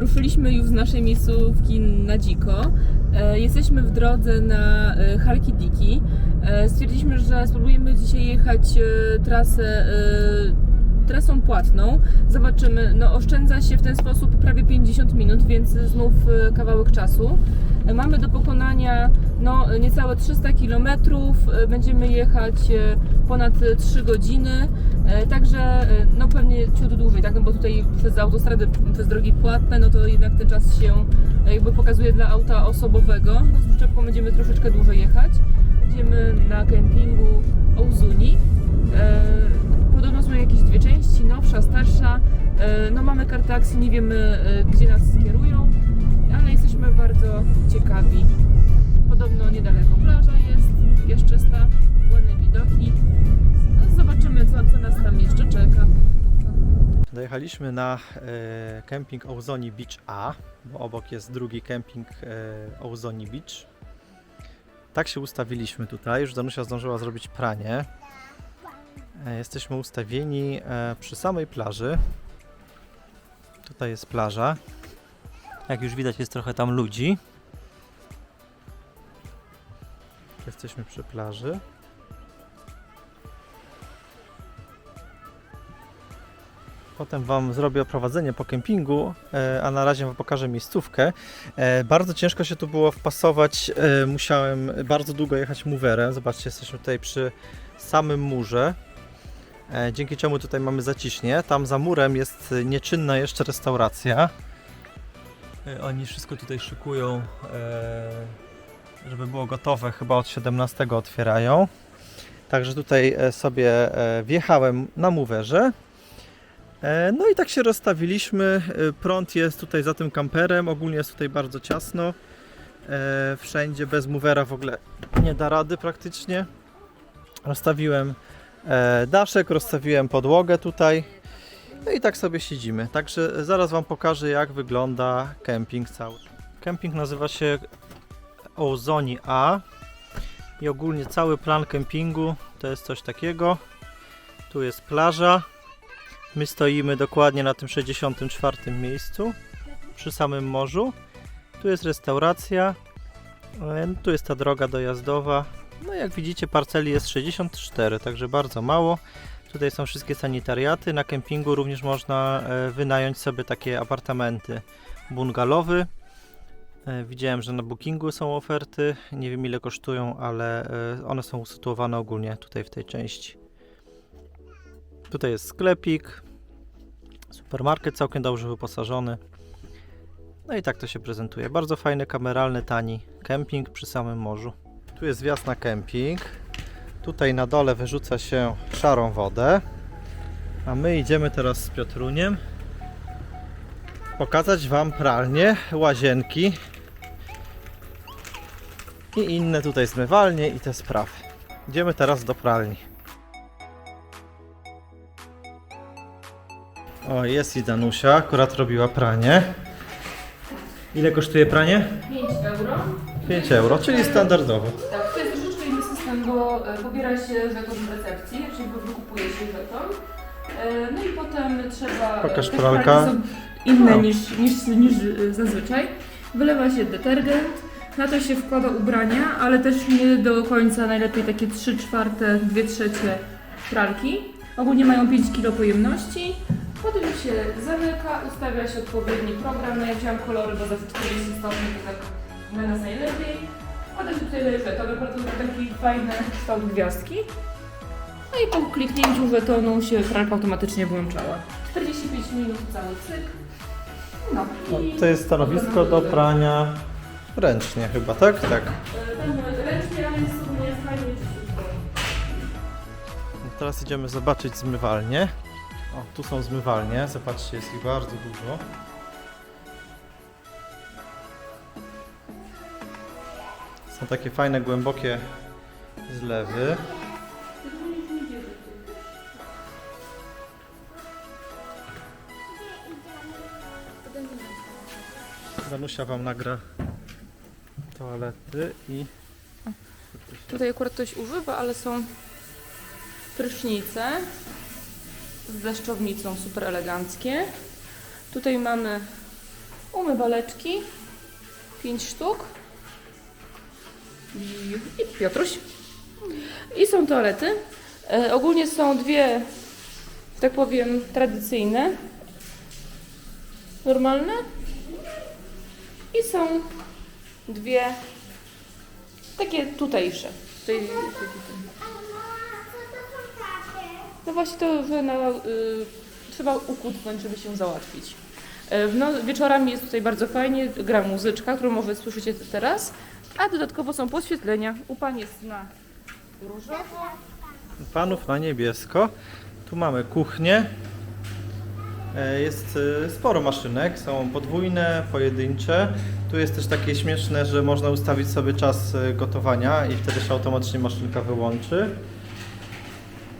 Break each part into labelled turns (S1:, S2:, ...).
S1: Ruszyliśmy już z naszej miejscówki na dziko. E, Jesteśmy w drodze na e, Halkidiki. E, Stwierdziliśmy, że spróbujemy dzisiaj jechać trasę, trasą płatną. Zobaczymy, no oszczędza się w ten sposób prawie 50 minut, więc znów kawałek czasu. Mamy do pokonania no, niecałe 300 km. E, Będziemy jechać e, ponad 3 godziny. E, Także no pewnie ciut dłużej, tak? No bo tutaj przez autostrady, przez drogi płatne, no to jednak ten czas się jakby pokazuje dla auta osobowego. No z przyczepką będziemy troszeczkę dłużej jechać. Będziemy na kempingu Ouzuni. Podobno są jakieś dwie części, nowsza, starsza. No mamy kartę akcji, nie wiemy gdzie nas skierują, jesteśmy bardzo ciekawi. Podobno niedaleko plaża jest, piaszczysta, ładne widoki. No, zobaczymy, co, co nas tam jeszcze czeka.
S2: Dojechaliśmy na e, kemping Ouzoni Beach A, bo obok jest drugi kemping e, Ouzoni Beach. Tak się ustawiliśmy tutaj, już Danusia zdążyła zrobić pranie. E, jesteśmy ustawieni e, przy samej plaży. Tutaj jest plaża. Jak już widać jest trochę tam ludzi. Jesteśmy przy plaży. Potem Wam zrobię oprowadzenie po kempingu, e, a na razie Wam pokażę miejscówkę. E, Bardzo ciężko się tu było wpasować. e, Musiałem bardzo długo jechać moverem. Zobaczcie, jesteśmy tutaj przy samym murze. Dzięki czemu tutaj mamy zaciśnie. Tam za murem jest nieczynna jeszcze restauracja. E, Oni wszystko tutaj szykują, e, żeby było gotowe. Chyba od 17 otwierają. Także tutaj e, sobie wjechałem na moverze. No i tak się rozstawiliśmy. Prąd jest tutaj za tym kamperem. Ogólnie jest tutaj bardzo ciasno. Wszędzie bez movera w ogóle nie da rady praktycznie. Rozstawiłem daszek, rozstawiłem podłogę tutaj. No i tak sobie siedzimy. Także zaraz Wam pokażę jak wygląda kemping cały. Kemping nazywa się Ozoni A. I ogólnie cały plan kempingu to jest coś takiego. Tu jest plaża. My stoimy dokładnie na tym 64 miejscu, przy samym morzu. Tu jest restauracja, e, tu jest ta droga dojazdowa. No jak widzicie parceli jest 64, także bardzo mało. Tutaj są wszystkie sanitariaty. Na kempingu również można e, wynająć sobie takie apartamenty bungalowy. E, Widziałem, że na bookingu są oferty. Nie wiem ile kosztują, ale e, one są usytuowane ogólnie tutaj w tej części. Tutaj jest sklepik, supermarket całkiem dobrze wyposażony. No i tak to się prezentuje. Bardzo fajny, kameralny, tani kemping przy samym morzu. Tu jest wjazd na kemping. Tutaj na dole wyrzuca się szarą wodę. A my idziemy teraz z Piotruniem pokazać Wam pralnie, łazienki i inne tutaj zmywalnie i te sprawy. Idziemy teraz do pralni. O, jest i Danusia, akurat robiła pranie. Ile kosztuje pranie?
S1: 5 euro.
S2: 5 euro, czyli standardowo.
S1: Tak, to jest troszeczkę inny e, pobiera się żeton w recepcji, czyli wykupuje się żeton. E, No i potem trzeba...
S2: Pokaż
S1: te
S2: pralka.
S1: pralki są inne
S2: No.
S1: niż, niż, niż e, zazwyczaj. Wylewa się detergent, na to się wkłada ubrania, ale też nie do końca, najlepiej takie 3 czwarte, 2 trzecie pralki. Ogólnie mają 5 kg pojemności. Potem się zamyka, ustawia się odpowiedni program. No ja wziąłem kolory, bo zawsze 40 stopni to tak dla nas najlepiej. Potem się tutaj leje to taki fajny kształt gwiazdki. No i po kliknięciu żetonu się pralka automatycznie włączała. 45 minut cały cykl. No i...
S2: To jest stanowisko do prania ręcznie chyba, tak? Tak.
S1: E, Ten ręcznie, ale jest ogólnie fajnie czyściutko.
S2: Teraz idziemy zobaczyć zmywalnię. O, tu są zmywalnie, zobaczcie, jest ich bardzo dużo. Są takie fajne, głębokie zlewy. Danusia Wam nagra toalety i
S1: Tutaj akurat ktoś używa, ale są prysznice z deszczownicą, super eleganckie. Tutaj mamy umywaleczki, 5 sztuk i, Piotruś. I są toalety. E, ogólnie są dwie, tak powiem, tradycyjne, normalne i są dwie takie tutejsze. Tutaj. No właśnie to że y, trzeba ukutnąć, żeby się załatwić. Y, no, wieczorami jest tutaj bardzo fajnie, gra muzyczka, którą może słyszycie teraz, a dodatkowo są podświetlenia. U Pani jest na różowo.
S2: Panów na niebiesko. Tu mamy kuchnię. E, Jest e, sporo maszynek, są podwójne, pojedyncze. Tu jest też takie śmieszne, że można ustawić sobie czas e, gotowania i wtedy się automatycznie maszynka wyłączy.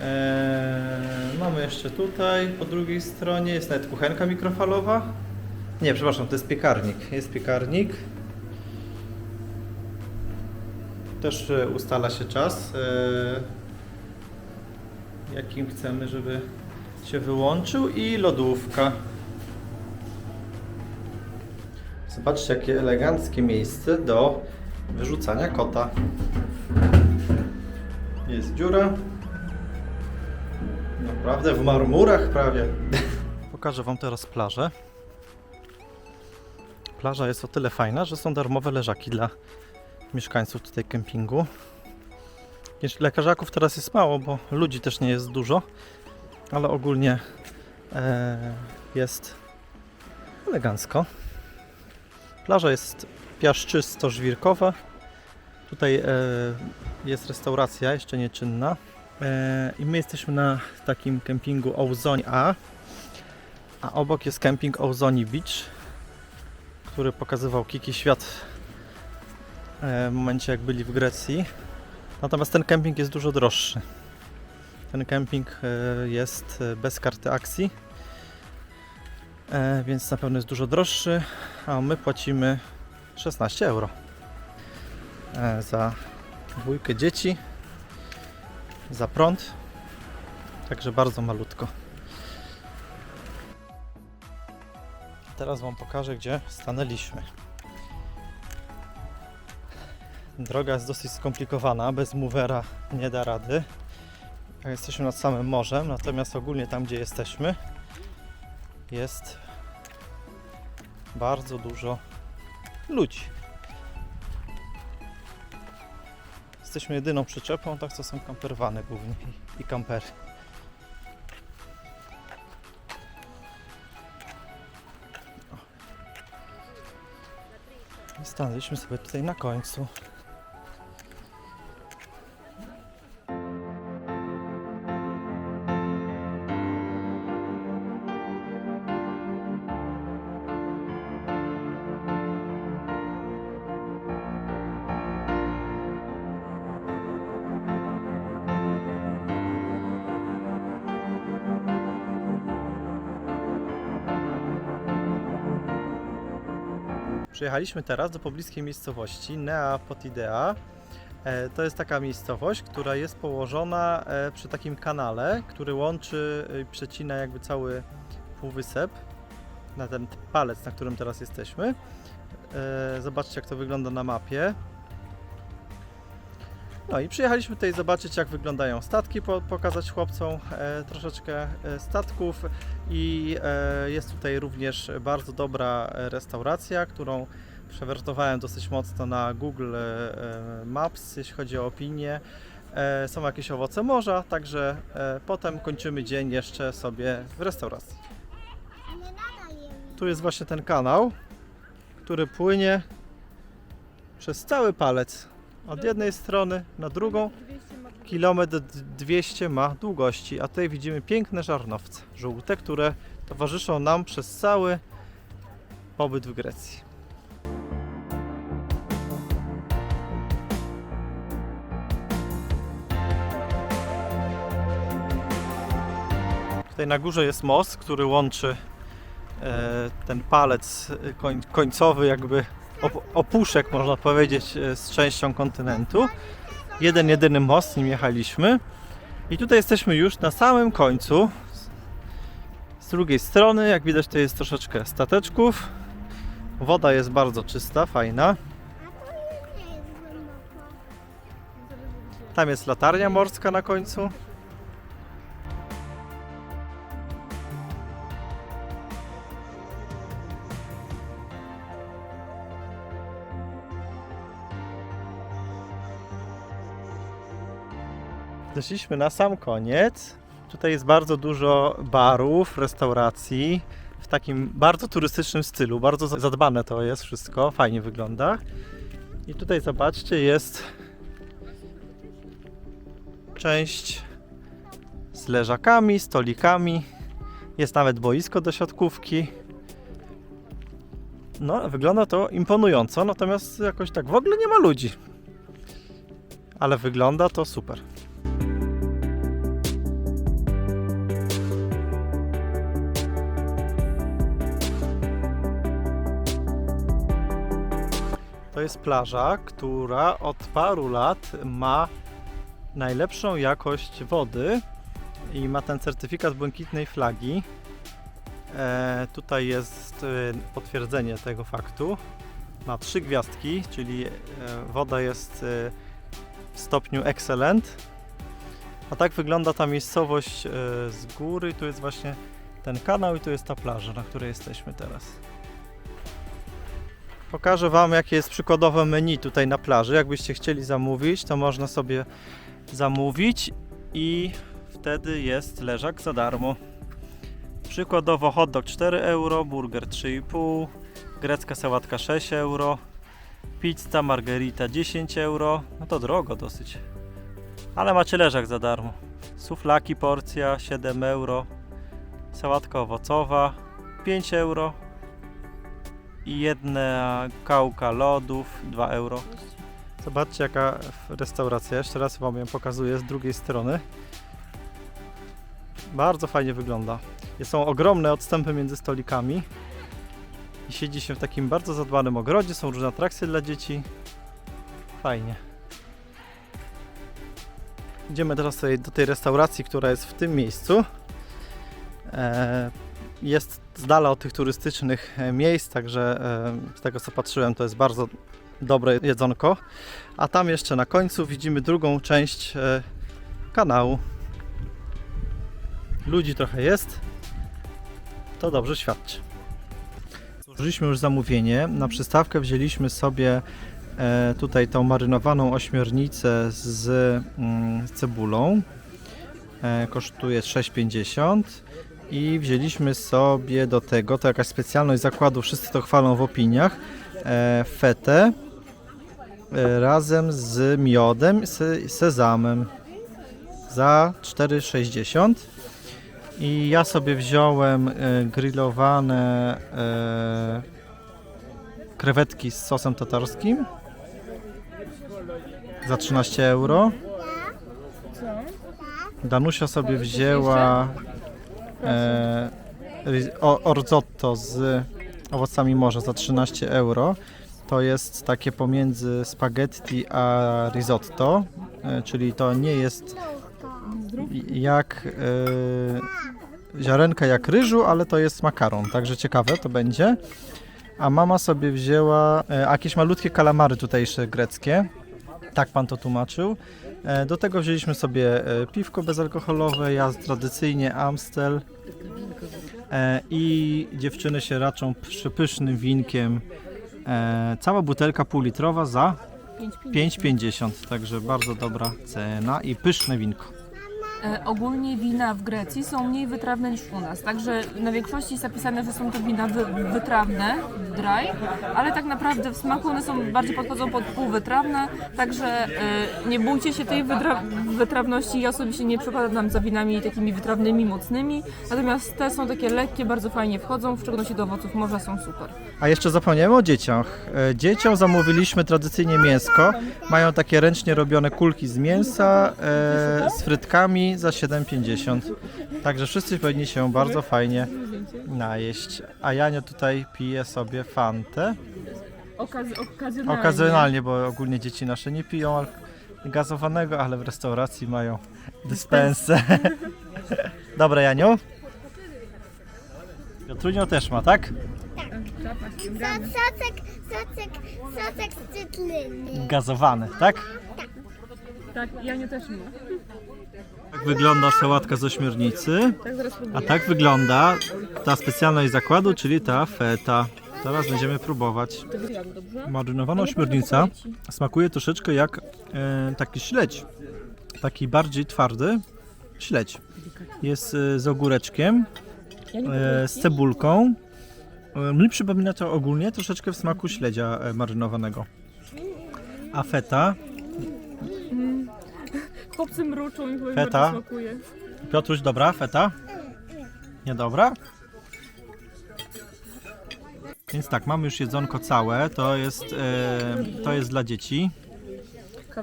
S2: Eee, mamy jeszcze tutaj po drugiej stronie jest nawet kuchenka mikrofalowa. Nie, przepraszam, to jest piekarnik. Jest piekarnik. Też e, ustala się czas, e, jakim chcemy, żeby się wyłączył i lodówka. Zobaczcie, jakie eleganckie miejsce do wyrzucania kota. Jest dziura. Naprawdę w marmurach prawie. Pokażę Wam teraz plażę. Plaża jest o tyle fajna, że są darmowe leżaki dla mieszkańców tutaj kempingu. Lekarzaków teraz jest mało, bo ludzi też nie jest dużo, ale ogólnie e, jest elegancko. Plaża jest piaszczysto-żwirkowa. Tutaj e, jest restauracja, jeszcze nieczynna. E, I my jesteśmy na takim kempingu Ozoni A, a obok jest kemping Ozoni Beach, który pokazywał Kiki świat w momencie jak byli w Grecji. Natomiast ten kemping jest dużo droższy. Ten kemping e, jest e, bez karty akcji, e, więc na pewno jest dużo droższy, a my płacimy 16 euro e, za dwójkę dzieci, za prąd, także bardzo malutko. Teraz Wam pokażę, gdzie stanęliśmy. Droga jest dosyć skomplikowana, bez movera nie da rady. Jesteśmy nad samym morzem, natomiast ogólnie tam, gdzie jesteśmy, jest bardzo dużo ludzi. Jesteśmy jedyną przyczepą, tak to są kamperwany głównie i, i kampery. Stanęliśmy sobie tutaj na końcu. Przyjechaliśmy teraz do pobliskiej miejscowości Nea Potidea. E, To jest taka miejscowość, która jest położona e, przy takim kanale, który łączy i przecina jakby cały półwysep na ten palec, na którym teraz jesteśmy. E, Zobaczcie jak to wygląda na mapie. No i przyjechaliśmy tutaj zobaczyć jak wyglądają statki, po, pokazać chłopcom e, troszeczkę e, statków i e, jest tutaj również bardzo dobra restauracja, którą przewertowałem dosyć mocno na Google Maps, jeśli chodzi o opinię. E, Są jakieś owoce morza, także potem kończymy dzień jeszcze sobie w restauracji. Tu jest właśnie ten kanał, który płynie przez cały palec. Od jednej strony na drugą. Kilometr 200 ma długości, a tutaj widzimy piękne żarnowce żółte, które towarzyszą nam przez cały pobyt w Grecji. Tutaj na górze jest most, który łączy e, ten palec koń, końcowy, jakby op, opuszek można powiedzieć, e, z częścią kontynentu. Jeden, jedyny most, nim jechaliśmy. I tutaj jesteśmy już na samym końcu. Z drugiej strony, jak widać, to jest troszeczkę stateczków. Woda jest bardzo czysta, fajna. Tam jest latarnia morska na końcu. Doszliśmy na sam koniec. Tutaj jest bardzo dużo barów, restauracji w takim bardzo turystycznym stylu. Bardzo za- zadbane to jest wszystko, fajnie wygląda. I tutaj zobaczcie, jest część z leżakami, stolikami. Jest nawet boisko do siatkówki. No, wygląda to imponująco, natomiast jakoś tak w ogóle nie ma ludzi. Ale wygląda to super. Jest plaża, która od paru lat ma najlepszą jakość wody i ma ten certyfikat błękitnej flagi. E, tutaj jest e, potwierdzenie tego faktu. Ma trzy gwiazdki, czyli e, woda jest e, w stopniu excellent. A tak wygląda ta miejscowość e, z góry. Tu jest właśnie ten kanał i tu jest ta plaża, na której jesteśmy teraz. Pokażę Wam, jakie jest przykładowe menu tutaj na plaży. Jakbyście chcieli zamówić, to można sobie zamówić i wtedy jest leżak za darmo. Przykładowo hot dog 4 euro, burger 3,5, grecka sałatka 6 euro, pizza margherita 10 euro. No to drogo dosyć. Ale macie leżak za darmo. Suflaki porcja 7 euro, sałatka owocowa 5 euro, i jedna kałka lodów 2 euro. Zobaczcie jaka restauracja, jeszcze raz Wam ją pokazuję z drugiej strony. Bardzo fajnie wygląda. Są ogromne odstępy między stolikami i siedzi się w takim bardzo zadbanym ogrodzie, są różne atrakcje dla dzieci. Fajnie. Idziemy teraz do tej restauracji, która jest w tym miejscu. Eee, jest z dala od tych turystycznych e, miejsc, także e, z tego co patrzyłem to jest bardzo dobre jedzonko. A tam jeszcze na końcu widzimy drugą część e, kanału. Ludzi trochę jest. To dobrze świadczy. Złożyliśmy już zamówienie. Na przystawkę wzięliśmy sobie tutaj tą marynowaną ośmiornicę z mm, cebulą. Kosztuje 6,50 i wzięliśmy sobie do tego, to jakaś specjalność zakładu, wszyscy to chwalą w opiniach, e, fetę e, razem z miodem, se, sezamem. Za 4,60 i ja sobie wziąłem e, grillowane e, krewetki z sosem tatarskim za 13 euro. Danusia sobie wzięła e, z owocami morza za 13 euro. To jest takie pomiędzy spaghetti a risotto, e, czyli to nie jest jak e, ziarenka jak ryżu, ale to jest makaron, także ciekawe to będzie. A mama sobie wzięła e, jakieś malutkie kalamary tutejsze greckie. Tak pan to tłumaczył. E, Do tego wzięliśmy sobie e, piwko bezalkoholowe, ja tradycyjnie Amstel. E, I dziewczyny się raczą przepysznym winkiem. Cała butelka półlitrowa za 5,50, także bardzo dobra cena i pyszne winko.
S1: E, ogólnie wina w Grecji są mniej wytrawne niż u nas, także na większości jest napisane, że są to wina wy, wytrawne, dry, ale tak naprawdę w smaku one są bardziej podchodzą pod półwytrawne, także e, nie bójcie się tej wytra, wytrawności. Ja osobiście nie przepadam za winami takimi wytrawnymi, mocnymi, natomiast te są takie lekkie, bardzo fajnie wchodzą, w szczególności do owoców morza są super.
S2: A jeszcze zapomniałem o dzieciach. E, Dzieciom zamówiliśmy tradycyjnie mięsko. Mają takie ręcznie robione kulki z mięsa z frytkami za 7,50. Także wszyscy powinni się bardzo fajnie najeść. A Janio tutaj pije sobie fantę.
S1: Okaz, okazjonalnie.
S2: Okazjonalnie, bo ogólnie dzieci nasze nie piją gazowanego, ale w restauracji mają dyspensę. Dobra, Janio? Piotrunio też ma, tak?
S3: Socek, socek, socek z cytryny.
S2: Gazowany, tak?
S1: Tak, Jania też ma.
S2: Tak wygląda sałatka z ośmiornicy. A tak wygląda ta specjalność zakładu, czyli ta feta. Teraz będziemy próbować. Marynowana ośmiornica smakuje troszeczkę jak e, taki śledź. Taki bardziej twardy śledź. Jest e, z ogóreczkiem, e, z cebulką. E, mi przypomina to ogólnie troszeczkę w smaku śledzia e, marynowanego. A feta,
S1: Chłopcy mruczą i powiem,
S2: Feta.
S1: bardzo smakuje.
S2: Piotruś, dobra, feta? Niedobra? Więc tak, mamy już jedzonko całe, to jest, e, to jest dla dzieci.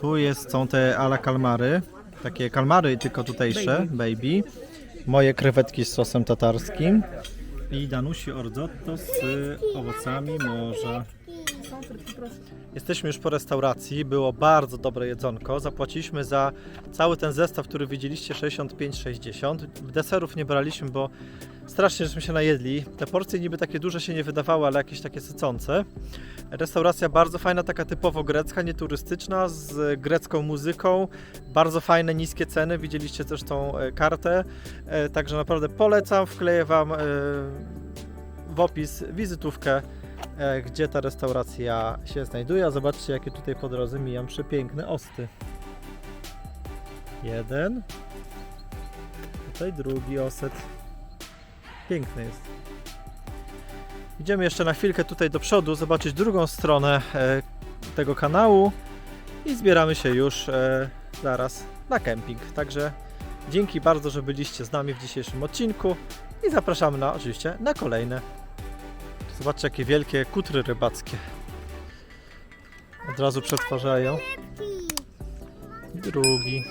S2: Tu jest, są te ala kalmary, takie kalmary tylko tutejsze, baby. Moje krewetki z sosem tatarskim. I Danusi Orzotto z owocami morza. Jesteśmy już po restauracji, było bardzo dobre jedzonko. Zapłaciliśmy za cały ten zestaw, który widzieliście 65,60. Deserów nie braliśmy, bo strasznie żeśmy się najedli. Te porcje niby takie duże się nie wydawały, ale jakieś takie sycące. Restauracja bardzo fajna, taka typowo grecka, nieturystyczna, z grecką muzyką. Bardzo fajne, niskie ceny. Widzieliście zresztą e, kartę. E, Także naprawdę polecam. Wkleję Wam e, w opis wizytówkę gdzie ta restauracja się znajduje. A zobaczcie, jakie tutaj po drodze mijam przepiękne osty. Jeden. Tutaj drugi oset. Piękny jest. Idziemy jeszcze na chwilkę tutaj do przodu, zobaczyć drugą stronę e, tego kanału i zbieramy się już e, zaraz na kemping. Także dzięki bardzo, że byliście z nami w dzisiejszym odcinku i zapraszamy na oczywiście na kolejne. Zobaczcie, jakie wielkie kutry rybackie. Od razu przetwarzają. Drugi.